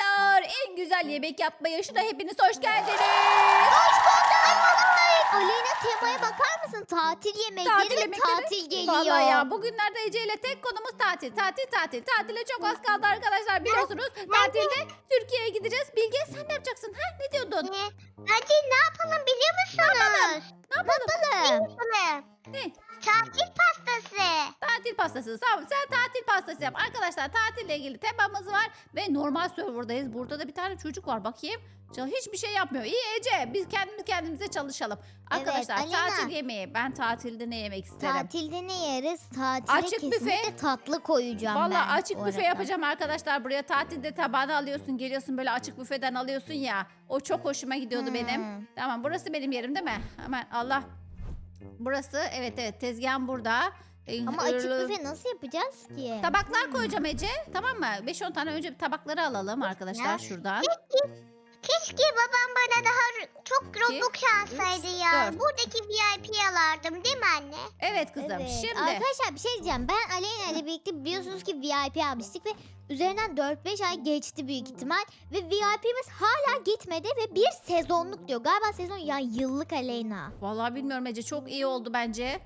arkadaşlar. En güzel yemek yapma yaşına hepiniz hoş geldiniz. Aleyna temaya bakar mısın? Tatil yemekleri Tatil yemekleri. tatil geliyor. Vallahi ya bugünlerde Ece ile tek konumuz tatil. Tatil tatil. Tatile çok az kaldı arkadaşlar biliyorsunuz. Tatilde Türkiye'ye gideceğiz. Bilge sen ne yapacaksın? Ha? Ne diyordun? Ee, Bence ne yapalım biliyor musunuz? Ne yapalım? Bakalım. Yapalım. Ne? Tatil pastası. Tatil pastası. Tamam sen tatil pastası yap. Arkadaşlar tatille ilgili temamız var. Ve normal serverdayız. Burada da bir tane çocuk var. Bakayım. Çal- Hiçbir şey yapmıyor. İyi Ece. Biz kendimiz kendimize çalışalım. Arkadaşlar Alena. tatil yemeği. Ben tatilde ne yemek isterim? Tatilde ne yeriz? Tatile Açık kesinlikle büfe. tatlı koyacağım ben. Vallahi açık bu büfe arada. yapacağım arkadaşlar. Buraya tatilde tabağını alıyorsun, geliyorsun böyle açık büfeden alıyorsun ya. O çok hoşuma gidiyordu benim. Hmm. Tamam burası benim yerim değil mi? Hemen Allah. Burası evet evet tezgahım burada. Ee, Ama açık ırlı- büfe nasıl yapacağız ki? Tabaklar koyacağım Ece. Tamam mı? 5-10 tane önce tabakları alalım arkadaşlar şuradan. Keşke babam bana daha çok Robux alsaydı ya. dört. Buradaki VIP alardım değil mi anne? Evet kızım. Evet. Şimdi Arkadaşlar bir şey diyeceğim. Ben Aleyna ile birlikte biliyorsunuz ki VIP almıştık ve üzerinden 4-5 ay geçti büyük ihtimal. Ve VIP'miz hala gitmedi ve bir sezonluk diyor. Galiba sezon ya yıllık Aleyna. vallahi bilmiyorum Ece çok iyi oldu bence.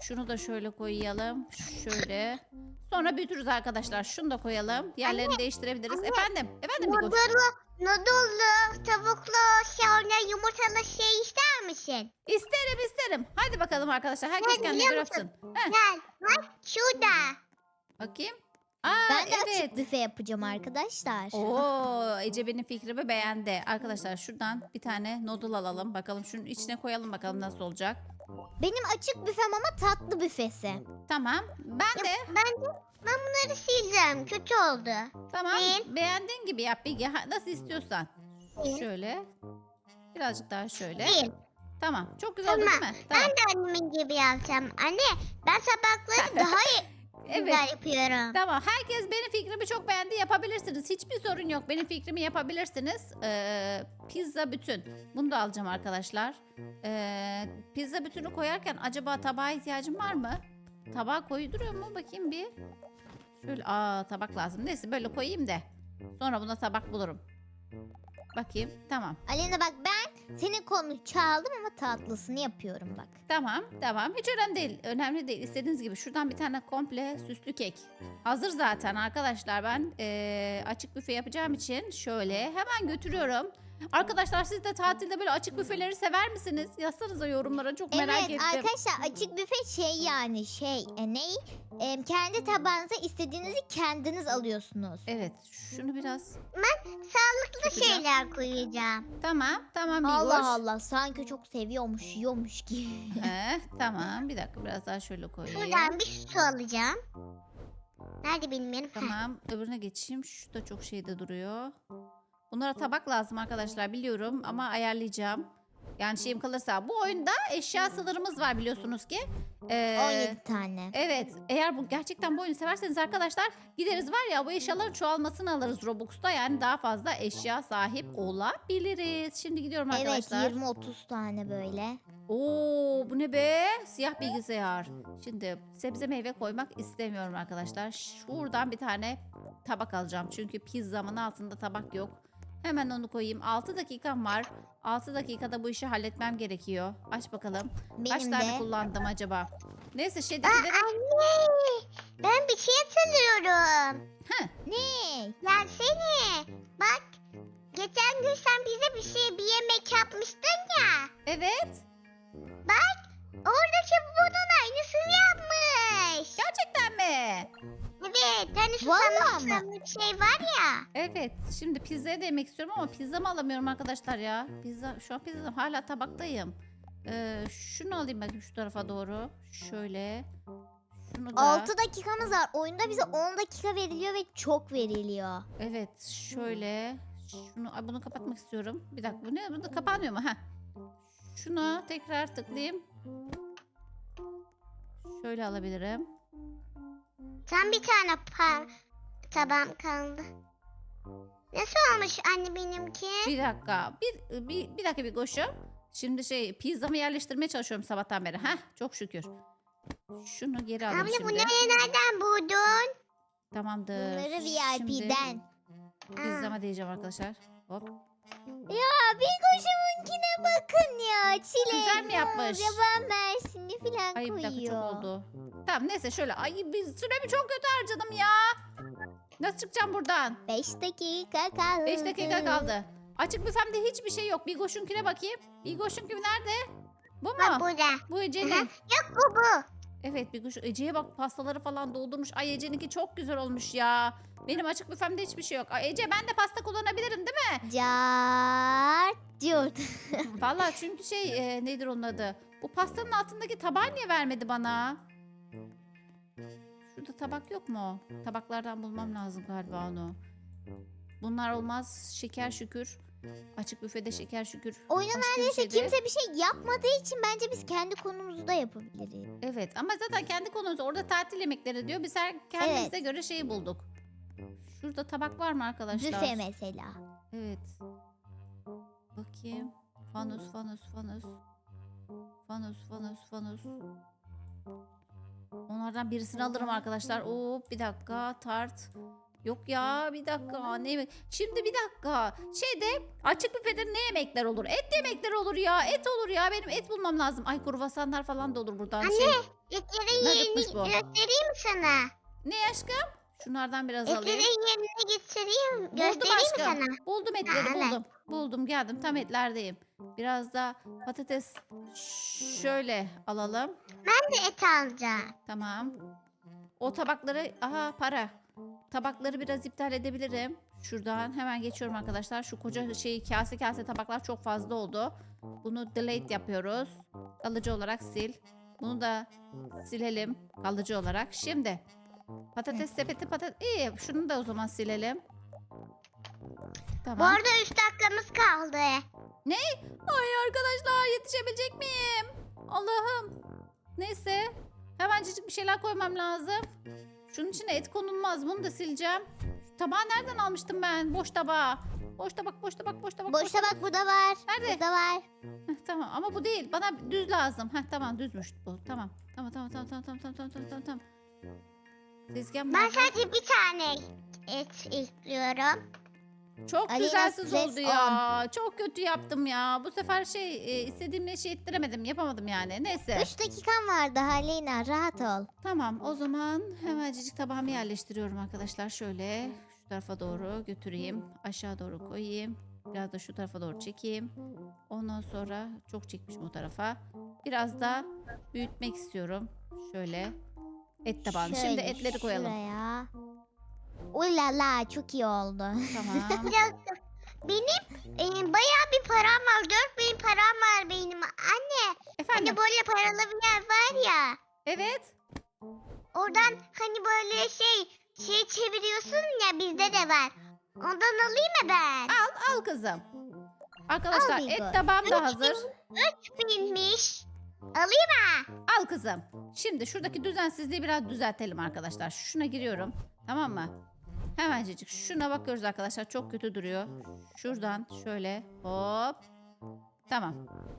Şunu da şöyle koyalım. Şöyle. Sonra büyütürüz arkadaşlar. Şunu da koyalım. Yerlerini değiştirebiliriz. anne. Efendim. Efendim Biguş. Nudullu, nudullu, tavuklu, sonra yumurtalı şey ister misin? İsterim isterim. Hadi bakalım arkadaşlar. Herkes Ben kendine biliyor göre musun? yapsın. Heh, Gel bak şurada. bakayım. Aa Ben de evet. açık büfe yapacağım arkadaşlar. Oo, Ece benim fikrimi beğendi. Arkadaşlar şuradan bir tane noodle alalım. Bakalım şunun içine koyalım bakalım nasıl olacak. Benim açık büfem ama tatlı büfesi. Tamam. Ben de Ben de ben bunları sileceğim. Kötü oldu. tamam. Değil. Beğendiğin gibi yap Bilge. Ha, Nasıl istiyorsan. Değil. Şöyle. Birazcık daha şöyle. Değil. Tamam. Çok güzel oldu Tamam. değil mi? Ben Tamam. de annemin gibi yapacağım. Anne ben tabakları daha iyi Evet. güzel yapıyorum. Tamam. Herkes benim fikrimi çok beğendi. Yapabilirsiniz. Hiçbir sorun yok. Benim fikrimi yapabilirsiniz. Ee, pizza bütün. Bunu da alacağım arkadaşlar. Ee, pizza bütünü koyarken acaba tabağa ihtiyacım var mı? Tabağa koyduruyor mu? Bakayım bir. Şöyle aa tabak lazım. Neyse böyle koyayım da. Sonra buna tabak bulurum. Bakayım. Tamam. Aleyna bak ben senin konunu çaldım ama tatlısını yapıyorum bak. Tamam, tamam. Hiç önemli değil. Önemli değil. İstediğiniz gibi. Şuradan bir tane komple süslü kek. Hazır zaten arkadaşlar. Ben eee, açık büfe yapacağım için şöyle hemen götürüyorum. Arkadaşlar siz de tatilde böyle açık büfeleri sever misiniz? Yazsanıza yorumlara. Çok merak evet ettim. arkadaşlar açık büfe şey yani şey e, ne? E, kendi tabağınıza istediğinizi kendiniz alıyorsunuz. Evet. Şunu biraz. Sağlıklı Yapacağım. şeyler koyacağım. Tamam. Tamam bir Allah Allah sanki çok seviyormuş yiyormuş gibi. Eh, tamam. Bir dakika biraz daha şöyle koyayım. Buradan bir su alacağım. Nerede benim yerim? Tamam öbürüne geçeyim. Şu da çok şeyde duruyor. Bunlara tabak lazım arkadaşlar biliyorum ama ayarlayacağım. Yani şeyim kalırsa. Bu oyunda eşya sınırımız var biliyorsunuz ki. Ee, 17 tane. Evet eğer bu gerçekten bu oyunu severseniz arkadaşlar gideriz var ya bu eşyaların çoğalmasını alırız Robux'ta. Yani daha fazla eşya sahip olabiliriz. Şimdi gidiyorum Evet arkadaşlar. 20-30 tane böyle. Oo bu ne be? Siyah bilgisayar. Şimdi sebze meyve koymak istemiyorum arkadaşlar. Şuradan bir tane tabak alacağım. Çünkü pizzamın altında tabak yok. Hemen onu koyayım. 6 dakikam var. 6 dakikada bu işi halletmem gerekiyor. Aç bakalım. Kaç Benim tane de. kullandım acaba? Neyse Aa, şeydekileri... anne ben bir şey hatırlıyorum. Ne? Gelsene. Bak geçen gün sen bize bir şey bir yemek yapmıştın ya. Evet. Evet. Şimdi pizzaya da yemek istiyorum ama pizzamı alamıyorum arkadaşlar ya. Pizza, şu an pizzam hala tabaktayım. Ee, şunu alayım bakayım şu tarafa doğru. Şöyle. Şunu da. 6 dakikamız var. Oyunda bize 10 dakika veriliyor ve çok veriliyor. Evet şöyle. Şunu ay bunu kapatmak istiyorum. Bir dakika bu ne? Bunu kapanmıyor mu? Heh. Şunu tekrar tıklayayım. Şöyle alabilirim. Sen bir tane par tabağım kaldı. Nasıl olmuş anne benimki? Bir dakika. Bir, bir, bir dakika bir koşum. Şimdi şey pizzamı yerleştirmeye çalışıyorum sabahtan beri. Heh çok şükür. Şunu geri alayım Abla şimdi. bunları nereden buldun? Tamamdır. Bunları Şimdi VIP'den. pizzama Hadi yiyeceğim arkadaşlar. Hop. Ya Bilgoş'umunkine bakın ya. Çilek. Güzel mi yapmış? Yaban mersini falan Ay bir koyuyor. dakika çok oldu. Tamam neyse şöyle. Ay biz süremi çok kötü harcadım ya. Nasıl çıkacağım buradan? 5 dakika kaldı. 5 dakika kaldı. Açık büfemde hiçbir şey yok. Bigoş'unkine bakayım. Bigoş'unki nerede? Bu Bak mu? burada. Bu Ece'nin. Yok bu bu. Evet Bigoş Ece'ye bak pastaları falan doldurmuş. Ay Ece'ninki çok güzel olmuş ya. Benim açık büfemde hiçbir şey yok. Ay Ece ben de pasta kullanabilirim değil mi? Cart. Curt. Vallahi çünkü şey e, nedir onun adı? Bu pastanın altındaki tabağı niye vermedi bana? Şurada tabak yok mu? Tabaklardan bulmam lazım galiba onu. Bunlar olmaz. Şeker şükür. Açık büfede şeker şükür. Oyunun Başka bir neredeyse de- kimse bir şey yapmadığı için bence biz kendi konumuzu da yapabiliriz. Evet ama zaten kendi konumuz orada tatil yemekleri diyor. Biz her kendimize göre şeyi bulduk. Şurada tabak var mı arkadaşlar? Büfe mesela. Evet. Bakayım. Fanus, fanus, fanus. Fanus, fanus, fanus. Onlardan birisini alırım arkadaşlar. Oo, bir dakika. Tart. Yok ya bir dakika ne yemek? Şimdi bir dakika. Şeyde açık büfede ne yemekler olur? Et yemekleri olur ya. Et olur ya. Benim et bulmam lazım. Ay kruvasanlar falan da olur buradan. Anne. Şey, yerini bu. göstereyim mi sana? ne aşkım? Şunlardan biraz alayım. Etlerin yerini getireyim. Buldum Göstereyim mi aşkım. sana? Buldum etleri Ha, buldum. Buldum geldim tam etlerdeyim. Biraz da patates şöyle alalım. Ben de et alacağım. Tamam. O tabakları aha para. Tabakları biraz iptal edebilirim. Şuradan hemen geçiyorum arkadaşlar. Şu koca şey kase kase tabaklar çok fazla oldu. Bunu delete yapıyoruz. Kalıcı olarak sil. Bunu da silelim kalıcı olarak. Şimdi patates sepeti patates. İyi şunu da o zaman silelim. Tamam. Bu arada 3 dakikamız kaldı. Ay arkadaşlar yetişebilecek miyim? Allah'ım. Neyse. Hemencecik bir şeyler koymam lazım. Şunun içine et konulmaz. Bunu da sileceğim. Şu tabağı nereden almıştım ben? Boş tabağı. Boş tabak, boş tabak, boş tabak. Boş tabak burada var. Nerede? Burada var. Heh, tamam ama bu değil. Bana düz lazım. Heh, tamam düzmüş bu. Tamam. Tamam tamam tamam tamam tamam tamam tamam tamam Tezgahım Ben sadece bir tane et istiyorum. Çok Aleyna düzensiz oldu ya. Çok kötü yaptım ya. Bu sefer şey e, istediğim şey ettiremedim. Yapamadım yani. Neyse. 3 dakikan vardı Halina rahat ol. Tamam o zaman hemencecik tabağımı yerleştiriyorum arkadaşlar. Şöyle şu tarafa doğru götüreyim. Aşağı doğru koyayım. Biraz da şu tarafa doğru çekeyim. Ondan sonra çok çekmişim o tarafa. Biraz da büyütmek istiyorum. Şöyle et. Şimdi Şöyle etleri koyalım. Şuraya. Ulala çok iyi oldu. Tamam. Benim e, bayağı bir param var. 4000 param var benim. Anne Efendim. hani böyle paralı bir yer var ya. Evet. Oradan hani böyle şey şey çeviriyorsun ya bizde de var. Ondan alayım mı ben? Al al kızım. Arkadaşlar Al et Bilgo. tabağım da hazır. Binmiş. Alayım mı? Al kızım. Şimdi şuradaki düzensizliği biraz düzeltelim arkadaşlar. Şuna giriyorum. Tamam mı? Hemencecik şuna bakıyoruz arkadaşlar. Çok kötü duruyor. Şuradan şöyle hop. Tamam.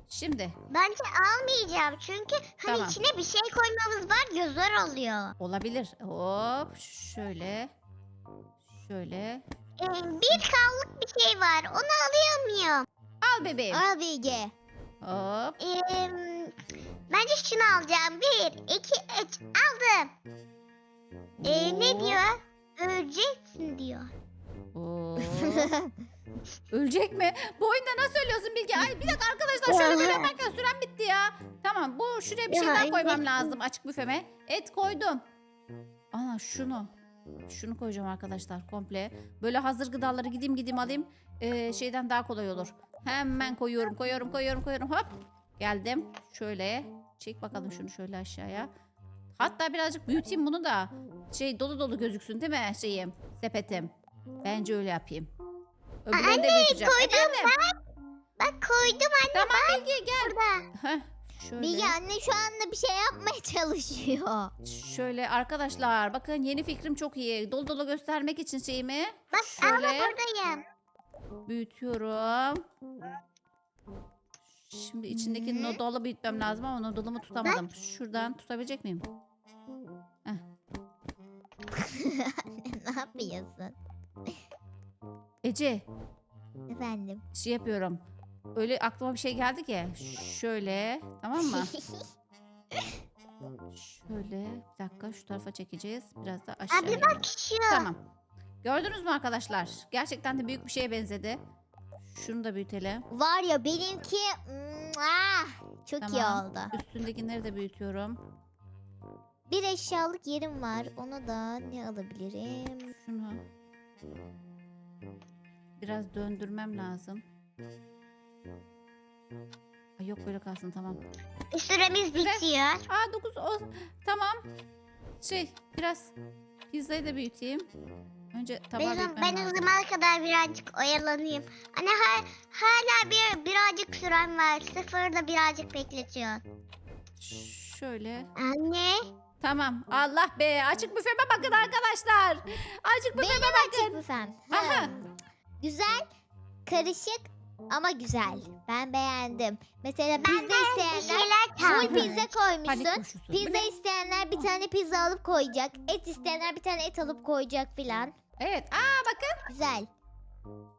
Şimdi Bence almayacağım çünkü hani Tamam. içine bir şey koymamız var ya zor oluyor. olabilir. Hop şöyle. Şöyle. Ee, bir kallık bir şey var. Onu alıyor muyum? Al bebeğim. Al Bilge. Hop. Ee, bence şunu alacağım. Bir, iki, üç. Aldım. Ee, ne diyor? Öleceksin diyor. Oo. Ölecek mi? Bu oyunda nasıl ölüyorsun Bilge? Ay bir dakika arkadaşlar şöyle böyle yaparken süren bitti ya. Tamam bu şuraya bir şey Ya, daha koymam evet. lazım açık büfeme. Et koydum. Ana şunu. Şunu koyacağım arkadaşlar komple. Böyle hazır gıdaları gideyim gideyim alayım. Ee, şeyden daha kolay olur. Hemen koyuyorum koyuyorum koyuyorum koyuyorum hop. Geldim. Şöyle. Çek bakalım şunu şöyle aşağıya. Hatta birazcık büyüteyim bunu da. Şey dolu dolu gözüksün değil mi şeyim? Sepetim. Bence öyle yapayım. Öbürlerini de büyüteceğim. koydum Efendim? Bak koydum anne Tamam Bilge gel. burada. Heh, şöyle. Bilge anne şu anda bir şey yapmaya çalışıyor. Şöyle arkadaşlar bakın yeni fikrim çok iyi. Dolu dolu göstermek için şeyimi Bak ama şöyle buradayım. büyütüyorum. Şimdi içindeki Hı. nodalı büyütmem lazım ama nodalımı tutamadım. Şuradan tutabilecek miyim? ne yapıyorsun? Ece Efendim. şey yapıyorum. Öyle aklıma bir şey geldi ki. Şöyle tamam mı? Şöyle bir dakika şu tarafa çekeceğiz. Biraz da aşağıya. Abi bak şu. Tamam. Gördünüz mü arkadaşlar? Gerçekten de büyük bir şeye benzedi. Şunu da büyütelim. Var ya benimki Mua! çok iyi Tamam. oldu. Üstündekileri de büyütüyorum. Bir eşyalık yerim var. Ona da ne alabilirim? Şunu. Biraz döndürmem lazım. Ay yok böyle kalsın tamam. Süremiz bitiyor. Aa 9 o tamam. Şey biraz pizzayı da büyüteyim. Önce tabağı Ben, büyütmem ben o zamana kadar birazcık oyalanayım. Hani ha, hala bir birazcık süren var. Sıfırda birazcık bekletiyor. Şöyle. Anne. Tamam. Allah be. Açık büfeme bakın arkadaşlar. Açık büfeme Açık bakın. büfem. Aha. Hmm. Güzel, karışık ama güzel. Ben beğendim. Mesela Ben pizza de bir isteyenler şeyler full pizza Panik koymuşsun. koşusu. Pizza isteyenler bir tane pizza alıp koyacak. Et isteyenler bir tane et alıp koyacak filan. Evet. Aa bakın. Güzel.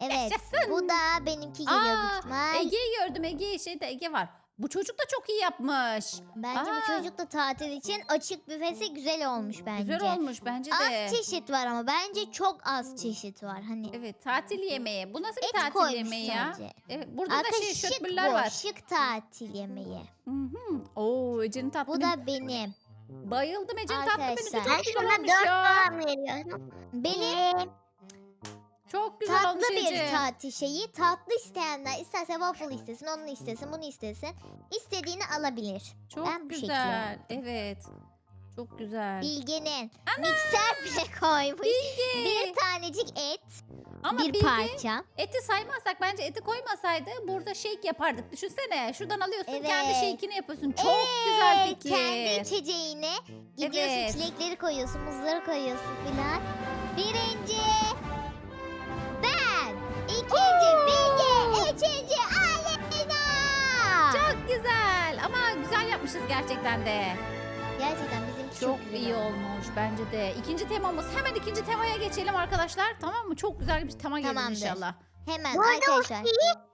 Evet. Yaşasın. Bu da benimki geliyor büyük Aa, ihtimal. Ege'yi gördüm. Ege şeyde Ege var. Bu çocuk da çok iyi yapmış. Bence Aa. bu çocuk da tatil için açık büfesi güzel olmuş bence. Güzel olmuş bence de. Az çeşit var ama bence çok az çeşit var. Hani Evet tatil yemeği. Bu nasıl bir et tatil koymuş yemeği ya? sadece. Evet burada da Arka şey şık var. Şık tatil yemeği. Hı hı. Oo Ece'nin tatlı. Bu da benim. Bayıldım Ece'nin tatlı menüsü Arkadaşlar. çok Ben güzel sana olmuş dört ya. puan veriyorum. Benim Ee, Çok güzel tatlı olmuş bir tatil şeyi. Tatlı isteyenler isterse waffle istesin, onu istesin, bunu istesin. İstediğini alabilir. Çok Ben güzel. Evet. Çok güzel. Bilge'nin mikser bile koymuş. Bilge. Bir tanecik et, Ama bir Bilge parça. eti saymazsak bence eti koymasaydı burada shake yapardık. Düşünsene şuradan alıyorsun kendi Evet. shake'ini yapıyorsun. Çok güzel Evet, fikir. Kendi içeceğine gidiyorsun Evet. çilekleri koyuyorsun, muzları koyuyorsun filan. Birinci gerçekten de. Gerçekten bizimki Çok, çok, iyi olmuş bence de. İkinci temamız hemen ikinci temaya geçelim arkadaşlar. Tamam mı? Çok güzel bir tema Tamamdır. inşallah. Hemen Bu arada o arkadaşlar.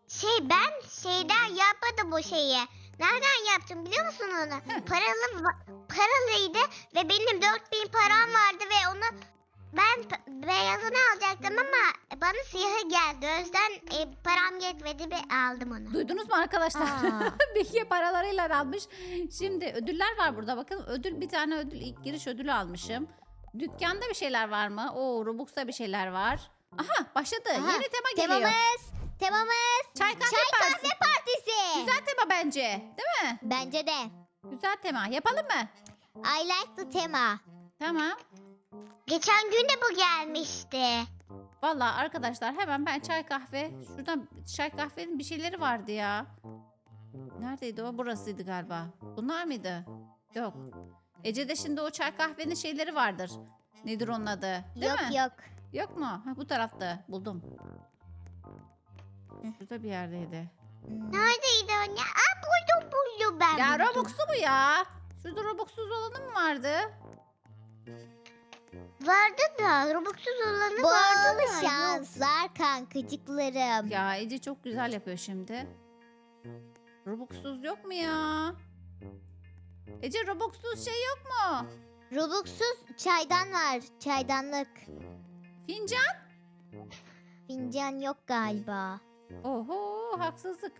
şey ben şeyden yapmadım bu şeyi. Nereden yaptım biliyor musun onu? Paralı va- paralıydı ve benim 4000 param vardı ve onu ben beyazını alacaktım ama bana siyahı geldi. O yüzden e, param yetmedi ve aldım onu. Duydunuz mu arkadaşlar? Bilge paralarıyla almış. Şimdi ödüller var burada. Bakın ödül bir tane ödül ilk giriş ödülü almışım. Dükkanda bir şeyler var mı? Oo Robux'ta bir şeyler var. Aha başladı. Aha, Yeni tema geliyor. Temamız, temamız Çay kahve çay partisi. kahve partisi. Güzel tema bence. Değil mi? Bence de. Güzel tema. Yapalım mı? I like the tema. Tamam. Geçen gün de bu gelmişti. Vallahi arkadaşlar hemen ben çay kahve. Şuradan çay kahvenin bir şeyleri vardı ya. Neredeydi o? Burasıydı galiba. Bunlar mıydı? Yok. Ece'de şimdi o çay kahvenin şeyleri vardır. Nedir onun adı? Değil yok mi? yok. Yok mu? Ha, bu tarafta. Buldum. Şurada bir yerdeydi. Neredeydi anne? Aa buldum buldum ben. Ya buldum. Robux'u mu ya? Şurada Robux'suz olanı mı vardı? Vardı da Robux'suz olanı Bol vardı da. yok. şanslar kankacıklarım. Ya Ece çok güzel yapıyor şimdi. Robux'suz yok mu ya? Ece Robux'suz şey yok mu? Robux'suz çaydan var. Çaydanlık. Fincan? Fincan yok galiba. Oho haksızlık.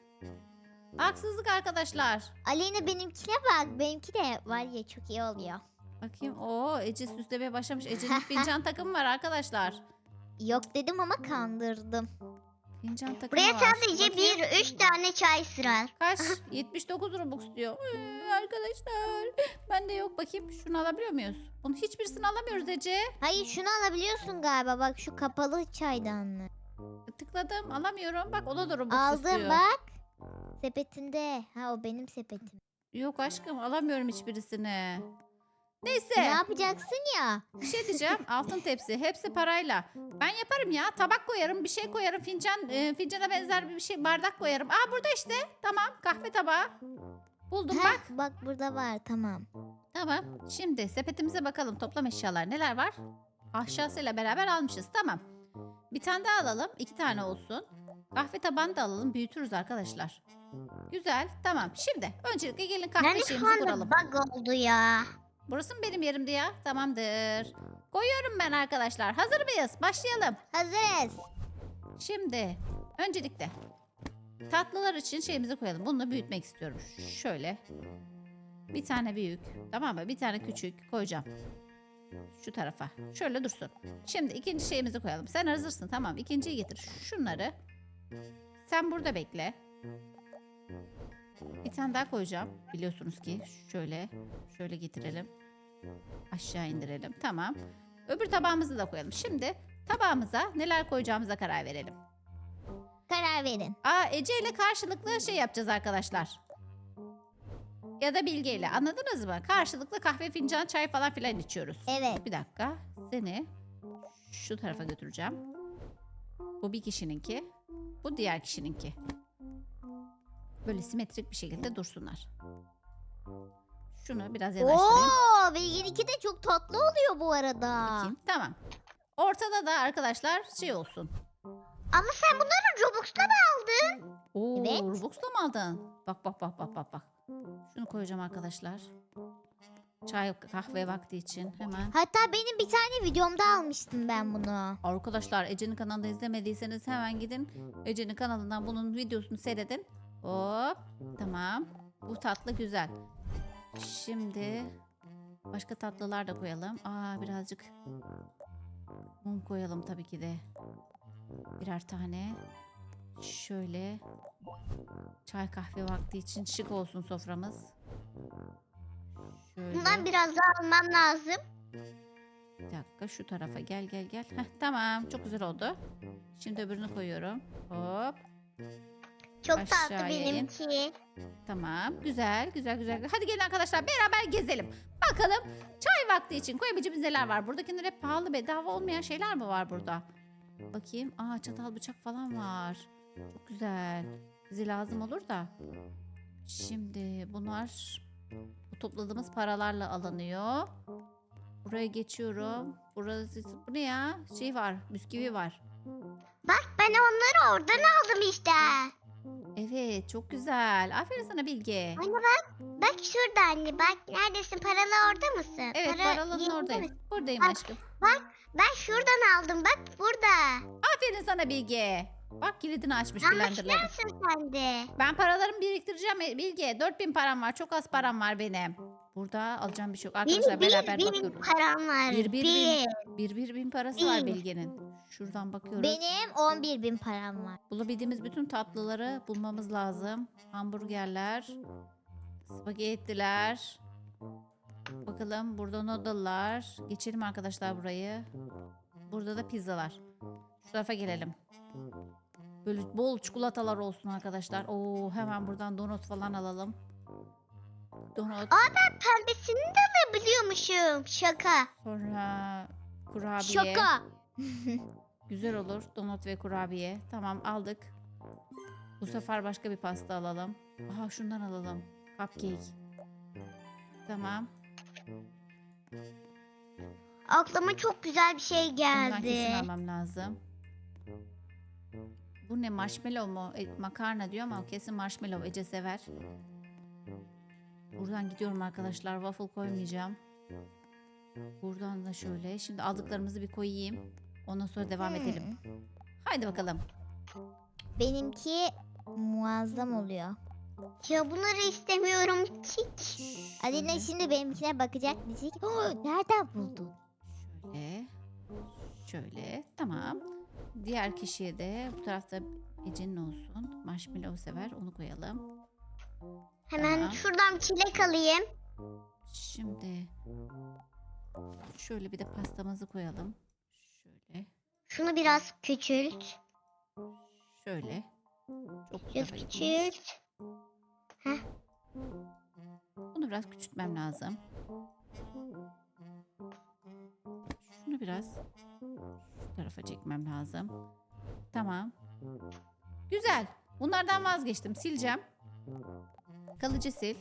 Haksızlık arkadaşlar. Aleyna benimkine bak. Benimki de var ya çok iyi oluyor. Bakayım. Oo Ece süslemeye başlamış. Ece'nin fincan takımı var arkadaşlar. Yok dedim ama kandırdım. Fincan takımı Buraya var. sadece Bakayım. bir üç tane çay sırar. Kaç? 79 Robux diyor. Ee, arkadaşlar. Ben de yok bakayım. Şunu alabiliyor muyuz? Bunu hiçbirisini alamıyoruz Ece. Hayır şunu alabiliyorsun galiba. Bak şu kapalı çaydanlık. Tıkladım alamıyorum. Bak ona da Robux Aldım istiyor. bak. Sepetinde. Ha o benim sepetim. Yok aşkım alamıyorum hiçbirisini. Ne Neyse yapacaksın ya? bir şey diyeceğim. Altın tepsi hepsi parayla. Ben yaparım ya. Tabak koyarım bir şey koyarım. Fincan e, fincana benzer bir şey bardak koyarım. Aa burada işte. Tamam kahve tabağı. Buldum Heh, bak. bak burada var tamam. Tamam. Şimdi sepetimize bakalım. Toplam eşyalar neler var? Aşağısıyla beraber almışız. Tamam. Bir tane daha alalım. iki tane olsun. Kahve tabanı da alalım. Büyütürüz arkadaşlar. Güzel. Tamam. Şimdi öncelikle gelin kahve şu şeyimizi kuralım. bug oldu ya. Burası mı benim yerimdi ya? Tamamdır. Koyuyorum ben arkadaşlar. Hazır mıyız? Başlayalım. Hazırız. Şimdi öncelikle tatlılar için şeyimizi koyalım. Bunu da büyütmek istiyorum. Şöyle. Bir tane büyük. Tamam mı? Bir tane küçük koyacağım. Şu tarafa. Şöyle dursun. Şimdi ikinci şeyimizi koyalım. Sen hazırsın tamam. İkinciyi getir. Şunları. Sen burada bekle. Bir tane daha koyacağım. Biliyorsunuz ki şöyle. Şöyle getirelim. Aşağı indirelim. Tamam. Öbür tabağımızı da koyalım. Şimdi tabağımıza neler koyacağımıza karar verelim. Karar verin. Aa Ece ile karşılıklı şey yapacağız arkadaşlar. Ya da Bilge ile anladınız mı? Karşılıklı kahve fincan çay falan filan içiyoruz. Evet. Bir dakika seni şu tarafa götüreceğim. Bu bir kişininki. Bu diğer kişininki. Böyle simetrik bir şekilde dursunlar. Şunu biraz yanaştırayım. Oo, Bilgin'inki de çok tatlı oluyor bu arada. Bakayım. Tamam. Ortada da arkadaşlar şey olsun. Ama sen bunları Robux'ta mı aldın? Oo, Evet. Robux'la mı aldın? Bak bak bak bak bak bak. Şunu koyacağım arkadaşlar. Çay kahve vakti için hemen. Hatta benim bir tane videomda almıştım ben bunu. Arkadaşlar Ece'nin kanalında izlemediyseniz hemen gidin. Ece'nin kanalından bunun videosunu seyredin. Hop. Tamam. Bu tatlı güzel. Şimdi başka tatlılar da koyalım. Aa birazcık mum koyalım tabii ki de. Birer tane. Şöyle çay kahve vakti için şık olsun soframız. Şöyle. Bundan biraz daha almam lazım. Bir dakika şu tarafa gel gel gel. Heh, tamam çok güzel oldu. Şimdi öbürünü koyuyorum. Hop. Çok Aşağıya tatlı in. benimki. Tamam güzel güzel güzel. Hadi gelin arkadaşlar beraber gezelim. Bakalım çay vakti için koyabileceğimiz neler var. Buradakiler hep pahalı bedava olmayan şeyler mi var burada? Bakayım. Aa çatal bıçak falan var. Çok güzel. Bize lazım olur da. Şimdi bunlar bu topladığımız paralarla alınıyor. Buraya geçiyorum. Burası bu ne ya? Şey var, bisküvi var. Bak ben onları oradan aldım işte. Evet, çok güzel. Aferin sana Bilge. Anne bak. Bak şurada anne bak. Neredesin? Paralı orada mısın? Evet, Para paralanın yerinde oradayım. misin? Buradayım Bak. aşkım. Ben şuradan aldım bak burada. Aferin sana Bilge. Bak kilidini açmış blenderları. Anlaşılıyorsun sen de. Ben paralarımı biriktireceğim e, Bilge. 4000 param var. Çok az param var benim. Burada alacağım bir şey yok. Arkadaşlar Benim bir beraber bin bakıyoruz. param var. Bir, bir, bir. Bir bir bin parası var bin. Bilge'nin. Şuradan bakıyoruz. Benim 11 bin param var. Bulabildiğimiz bütün tatlıları bulmamız lazım. Hamburgerler, spagettiler. Bakalım burada noodle'lar. Geçelim arkadaşlar burayı. Burada da pizzalar. Şu tarafa gelelim. Böyle bol çikolatalar olsun arkadaşlar. Oo hemen buradan donut falan alalım. Donut. Pembesini de alabiliyormuşum. Şaka. Sonra kurabiye. Şaka. Güzel olur. Donut ve kurabiye. Tamam aldık. Bu sefer başka bir pasta alalım. Aha şundan alalım. Cupcake. Tamam. Aklıma çok güzel bir şey Bundan kesin geldi. almam lazım. Bu ne marshmallow mu? E, makarna diyor ama o kesin marshmallow. Ece sever. Buradan gidiyorum arkadaşlar. Waffle koymayacağım. Buradan da şöyle. Şimdi aldıklarımızı bir koyayım. Ondan sonra devam edelim. Hmm. Haydi bakalım. Benimki muazzam oluyor. Ya bunları istemiyorum. Çik. Alina şimdi benimkine bakacak diyecek. "Oh, nereden buldun? Şöyle. Şöyle. Tamam. Diğer kişiye de bu tarafta Ece'nin olsun. Marshmallow sever. Onu koyalım. Hemen Tamam. şuradan çilek alayım. Şimdi şöyle bir de pastamızı koyalım. Şunu biraz küçült. Şöyle. Çok Biraz küçült. Bunu biraz küçültmem lazım. Şunu biraz şu tarafa çekmem lazım. Tamam. Güzel. Bunlardan vazgeçtim. Sileceğim. Kalıcı sil.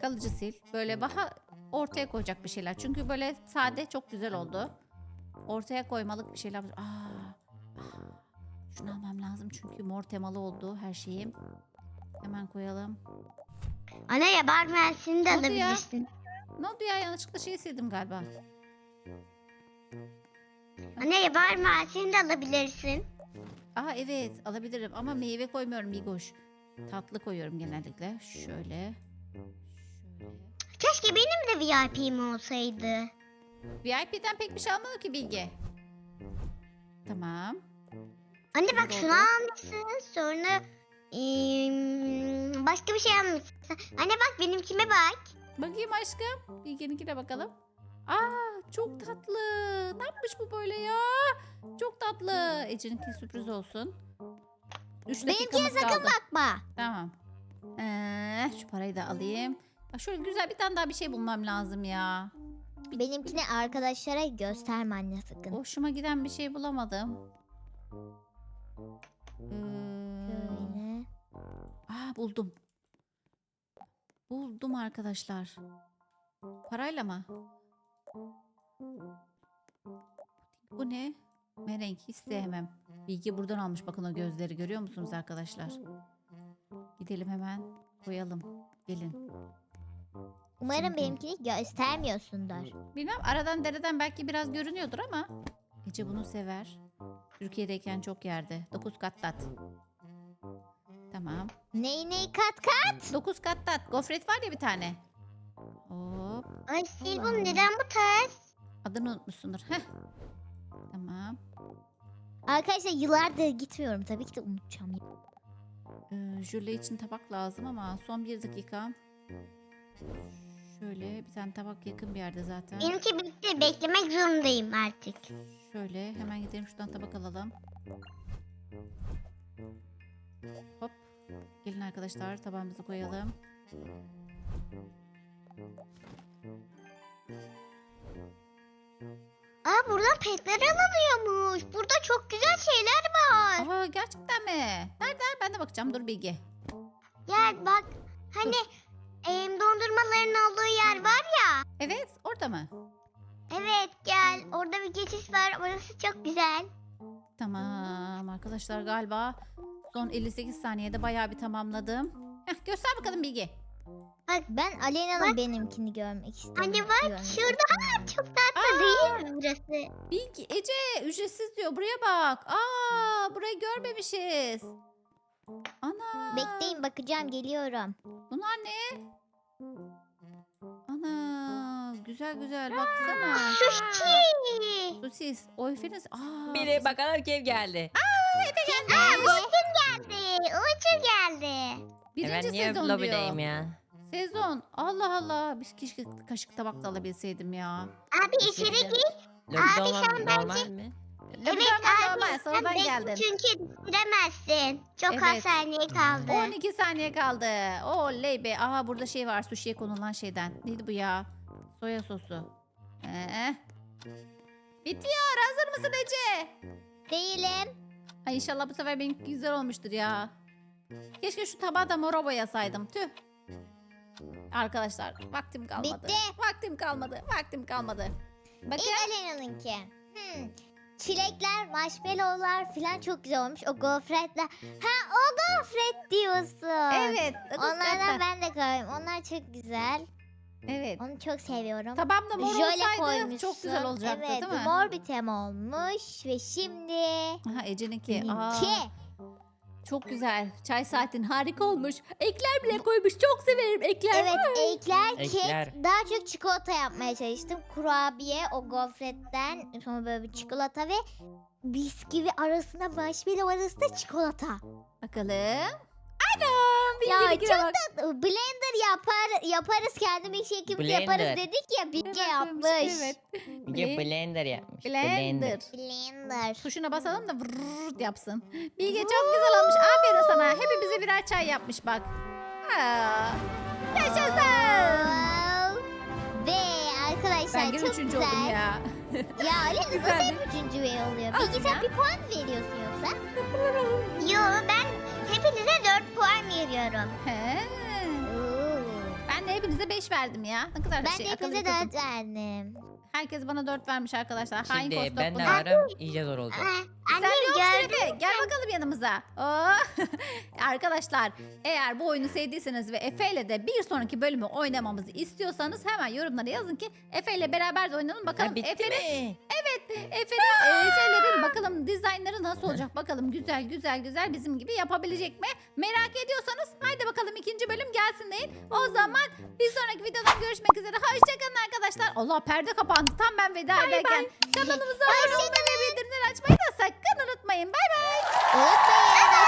Kalıcı sil. Böyle daha ortaya koyacak bir şeyler. Çünkü böyle sade çok güzel oldu. Ortaya koymalık bir şeyler. Aa, Şunu almam lazım çünkü mor temalı oldu her şeyim. Hemen koyalım. Anne ya bar mersini de Oldu ya. alabilirsin. Ne oldu ya yanlışlıkla şey sildim galiba. Anne ya bar mersini de alabilirsin. Aa evet alabilirim ama meyve koymuyorum Bigoş. Tatlı koyuyorum genellikle. Şöyle. Şöyle. Keşke benim de VIP'm olsaydı. VIP'den pek bir şey almadım ki Bilge. Tamam. Anne bak şunu almışsın sonra eee, başka bir şey almışsın. Anne bak benimkime bak. Bakayım aşkım. Bilge'ninkine bakalım. Aa çok tatlı. Ne yapmış bu böyle ya? Çok tatlı. Ece'ninki sürpriz olsun. Üç Benimkine dakikamız sakın kaldı. bakma. Tamam. Ee, şu parayı da alayım. Bak şöyle güzel bir tane daha bir şey bulmam lazım ya. Benimkini arkadaşlara gösterme anne sakın. Hoşuma giden bir şey bulamadım. Ee, Böyle. aa buldum. Buldum arkadaşlar. Parayla mı? Bu ne? Merenk hiç sevmem. Bilgi buradan almış bakın o gözleri görüyor musunuz arkadaşlar? Gidelim hemen koyalım. Gelin. Umarım Çünkü- benimkini göstermiyorsundur. Bilmem aradan dereden belki biraz görünüyordur ama Ece bunu sever. Türkiye'deyken çok yerde. 9 kat tat. Tamam. Ney ney kat kat. 9 kat tat. Gofret var ya bir tane. Hop. Ay sil bunu neden bu ters? Adını unutmuşsundur. Heh. Tamam. Arkadaşlar yıllardır gitmiyorum. Tabii ki de unutacağım. Ee, jöle için tabak lazım ama son bir dakika. Şöyle bir tane tabak yakın bir yerde zaten. Benimki bitti beklemek zorundayım artık. Şöyle hemen gidelim şuradan tabak alalım. Hop. Gelin arkadaşlar tabağımızı koyalım. Aa buradan petler alınıyormuş. Burada çok güzel şeyler var. Aa gerçekten mi? Nerede? Ben de bakacağım. Dur Bilge. Gel bak hani em, dondurmaların olduğu yer var ya. Evet orada mı? Evet gel orada bir geçiş var orası çok güzel. Tamam arkadaşlar galiba son 58 saniyede bayağı bir tamamladım. Heh, göster bakalım Bilge. Ben Aleyna'nın benimkini görmek istiyorum. Anne bak Görmek şurada. Aa, çok tatlı değil mi burası? Bilge Ece ücretsiz diyor. Buraya bak. Aa burayı görmemişiz. Ana. Bekleyin bakacağım geliyorum. Bunlar ne? Ana güzel güzel baksana. Sushi. Sosis, oyfeniz. Aa. Biri bakalım kim geldi. Aa Uğur'cum geldi. Uğur'cum geldi. E Birinci ben niye sezon lobideyim diyor. ya? Sezon. Allah Allah. Biz keşke kaşık tabak da alabilseydim ya. Abi içeri gir. Lobide Abi olmam sen bence- normal mi? Evet, abi normal. Sonradan geldin. çünkü bitiremezsin. Çok az Evet. saniye kaldı. 12 saniye kaldı. Oley be. Aha burada şey var. Sushi'ye konulan şeyden. Neydi bu ya? Soya sosu. Ee. Bitiyor. Hazır mısın Ece? Değilim. Ay inşallah bu sefer benimki güzel olmuştur ya. Keşke şu tabağı da mora boyasaydım. Tüh. Arkadaşlar vaktim kalmadı. Bitti. Vaktim kalmadı. Vaktim kalmadı. Bakın. İlk Aleyna'nınki. Hmm. Çilekler, marshmallowlar falan çok güzel olmuş. O gofretler. Ha o gofret diyorsun. Evet. Onlardan ben de koyayım. Onlar çok güzel. Evet. Onu çok seviyorum. Tabağımda mor Jöle olsaydı koymuşsun. çok güzel olacaktı evet, değil mi? mor bir tema olmuş. Ve şimdi... Aha Ece'ninki. Aa, Benimki. Çok güzel. Çay saatin harika olmuş. Ekler bile koymuş. Çok severim ekler. Evet ekler kek Ekler. daha çok çikolata yapmaya çalıştım. Kurabiye o gofretten sonra böyle bir çikolata ve bisküvi arasında marshmallow arasında çikolata. Bakalım. Anam. Ya Bilge'ninkine çok bak. tatlı. Blender yapar yaparız kendi milkshake'imizi Blender. yaparız dedik ya Bilge Evet, yapmış. Evet. Blend- blender yapmış. Blender. Blender. Tuşuna basalım da vrrrt yapsın. Bilge çok güzel olmuş. Aferin sana. Hepimize birer çay yapmış bak. Aa, yaşasın. Wow. Ve arkadaşlar Ben gene çok üçüncü güzel. oldum ya. Ya Ali nasıl Güzeldi. hep üçüncü üye oluyor? Olsun Bilge sen ya. bir puan mı veriyorsun yoksa? Yo ben hepinize 4 puan veriyorum. He. Oo. Ben de hepinize 5 verdim ya. Ne kadar Ben şey de hepinize dört verdim. Herkes bana 4 vermiş arkadaşlar. Hain Şimdi kostop ben de bunlar. varım iyice zor olacak. Ee, Sen annem yoksun gördün Efe. Gel bakalım yanımıza. Oo. Arkadaşlar eğer bu oyunu sevdiyseniz ve Efe ile de bir sonraki bölümü oynamamızı istiyorsanız hemen yorumlara yazın ki Efe ile beraber de oynayalım. Bakalım Ha, bitti Efe'nin mi? Efe'nin e, şeylerin bakalım dizaynları nasıl olacak bakalım güzel güzel güzel bizim gibi yapabilecek mi? Merak ediyorsanız haydi bakalım ikinci bölüm gelsin deyin. O zaman bir sonraki videodan görüşmek üzere. Hoşçakalın arkadaşlar. Allah perde kapandı tam ben veda bay ederken bay. kanalımıza abone olmayı ve bildirimleri açmayı da sakın unutmayın. Bay bay. Unutmayın.